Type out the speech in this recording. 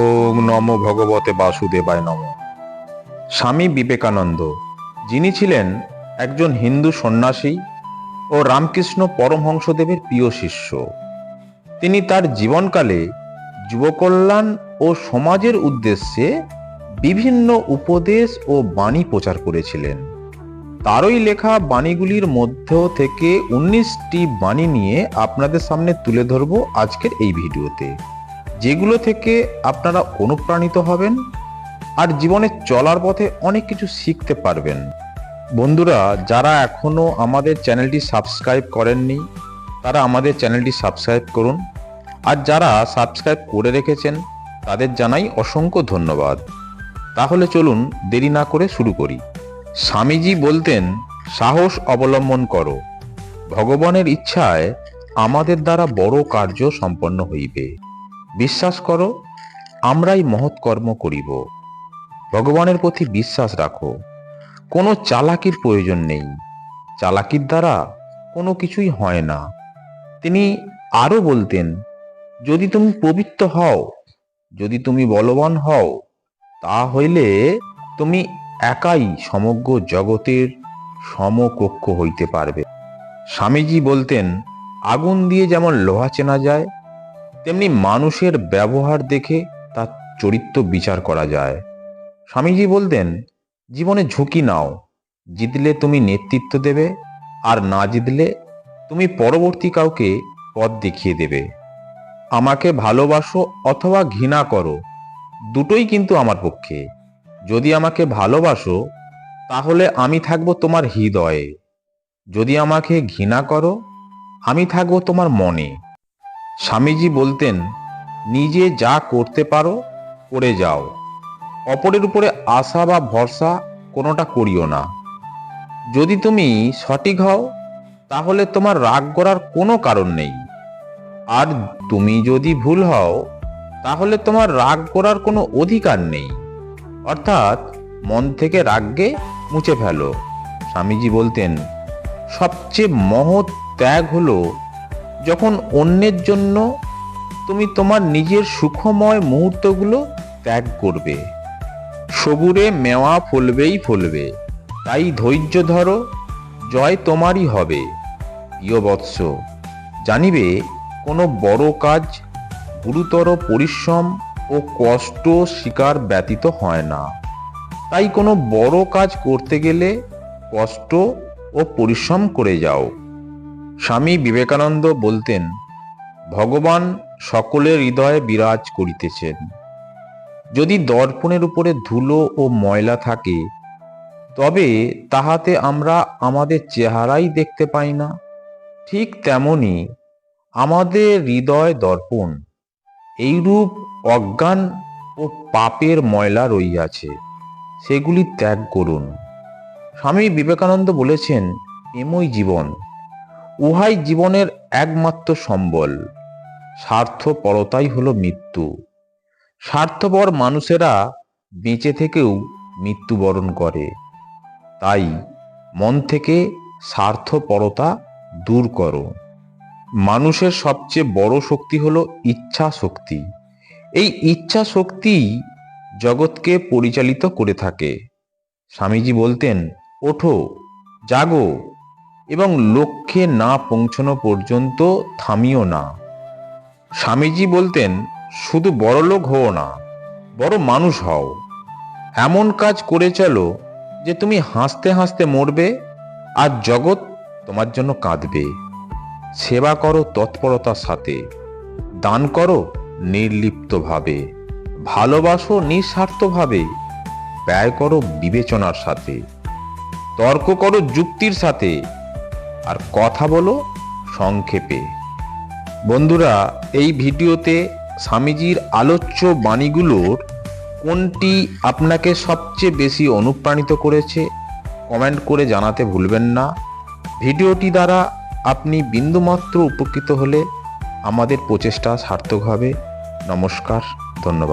ওম নম ভগবতে বাসুদেবায় নম। স্বামী বিবেকানন্দ, যিনি ছিলেন একজন হিন্দু সন্ন্যাসী ও রামকৃষ্ণ পরমহংসদেবের প্রিয় শিষ্য। তিনি তার জীবনকালে যুবকল্যাণ ও সমাজের উদ্দেশ্যে বিভিন্ন উপদেশ ও বাণী প্রচার করেছিলেন। তারই লেখা বাণীগুলির মধ্য থেকে উনিশটি বাণী নিয়ে আপনাদের সামনে তুলে ধরব আজকের এই ভিডিওতে। যেগুলো থেকে আপনারা অনুপ্রাণিত হবেন আর জীবনে চলার পথে অনেক কিছু শিখতে পারবেন। বন্ধুরা, যারা এখনও আমাদের চ্যানেলটি সাবস্ক্রাইব করেননি, তারা আমাদের চ্যানেলটি সাবস্ক্রাইব করুন। আর যারা সাবস্ক্রাইব করে রেখেছেন, তাদের জানাই অসংখ্য ধন্যবাদ। তাহলে চলুন দেরি না করে শুরু করি। স্বামীজি বলতেন, সাহস অবলম্বন করো। ভগবানের ইচ্ছায় আমাদের দ্বারা বড় কার্য সম্পন্ন হইবে। বিশ্বাস করো, আমরাই মহৎ কর্ম করিব। ভগবানের প্রতি বিশ্বাস রাখো। কোনো চালাকির প্রয়োজন নেই। চালাকির দ্বারা কোনো কিছুই হয় না। তিনি আরও বলতেন, যদি তুমি পবিত্র হও, যদি তুমি বলবান হও তা হইলে তুমি একাই সমগ্র জগতের সমকক্ষ হইতে পারবে। স্বামীজি বলতেন, আগুন দিয়ে যেমন লোহা চেনা যায় তেমনি মানুষের ব্যবহার দেখে তার চরিত্র বিচার করা যায়। স্বামীজি বলতেন, জীবনে ঝুঁকি নাও, জিতলে তুমি নেতৃত্ব দেবে, আর না জিতলে তুমি পরবর্তী কাউকে পথ দেখিয়ে দেবে। আমাকে ভালোবাসো অথবা ঘৃণা করো, দুটোই কিন্তু আমার পক্ষে। যদি আমাকে ভালোবাসো, তাহলে আমি থাকব তোমার হৃদয়ে। যদি আমাকে ঘৃণা করো, আমি থাকব তোমার মনে। স্বামীজি বলতেন, নিজে যা করতে পারো, করে যাও। অপরের উপরে আশা বা ভরসা কোনোটা করিও না। যদি তুমি সঠিক হও, তাহলে তোমার রাগ করার কোনো কারণ নেই। আর তুমি যদি ভুল হও, তাহলে তোমার রাগ করার কোনো অধিকার নেই। অর্থাৎ মন থেকে রাগকে মুছে ফেলো। স্বামীজি বলতেন, সবচেয়ে মহৎ ত্যাগ হলো যখন অন্যের জন্য তুমি তোমার নিজের সুখময় মুহূর্তগুলো ত্যাগ করবে। সবুরে মেওয়া ফলবেই ফলবে, তাই ধৈর্য ধরো, জয় তোমারই হবে, প্রিয় বৎস। জানিবে, কোনো বড় কাজ গুরুতর পরিশ্রম ও কষ্ট শিকার ব্যতীত হয় না। তাই কোনো বড় কাজ করতে গেলে কষ্ট ও পরিশ্রম করে যাও। স্বামী বিবেকানন্দ বলতেন, ভগবান সকলের হৃদয়ে বিরাজ করিতেছেন। যদি দর্পণের উপরে ধুলো ও ময়লা থাকে, তবে তাহাতে আমরা আমাদের চেহারাই দেখতে পাই না। ঠিক তেমনি আমাদের হৃদয় দর্পণ, এইরূপ অজ্ঞান ও পাপের ময়লা রইয়াছে সেগুলি ত্যাগ করুন। স্বামী বিবেকানন্দ বলেছেন, এমই জীবন। উহাই জীবনের একমাত্র সম্বল। স্বার্থপরতাই হল মৃত্যু। স্বার্থপর মানুষেরা বেঁচে থেকেও মৃত্যুবরণ করে। তাই মন থেকে স্বার্থপরতা দূর করো। মানুষের সবচেয়ে বড় শক্তি হলো ইচ্ছা শক্তি এই ইচ্ছা শক্তি জগৎকে পরিচালিত করে থাকে। স্বামীজি বলতেন, ওঠো, জাগো। এবং লক্ষ্যে না পৌঁছানো পর্যন্ত থামিও না। স্বামীজি বলতেন, শুধু বড় লোক হও না, বড় মানুষ হও। এমন কাজ করে চলো যে তুমি হাসতে হাসতে মরবে আর জগৎ তোমার জন্য কাঁদবে। সেবা করো তৎপরতার সাথে, দান করো নির্লিপ্তভাবে, ভালোবাসো নিঃস্বার্থভাবে, ব্যয় করো বিবেচনার সাথে, তর্ক করো যুক্তির সাথে আর কথা বলো সংক্ষেপে। বন্ধুরা, এই ভিডিওতে স্বামীজির আলোচ্য বাণীগুলোর কোনটি আপনাকে সবচেয়ে বেশি অনুপ্রাণিত করেছে, কমেন্ট করে জানাতে ভুলবেন না। ভিডিওটি দ্বারা আপনি বিন্দুমাত্র উপকৃত হলে আমাদের প্রচেষ্টা সার্থক হবে। নমস্কার, ধন্যবাদ।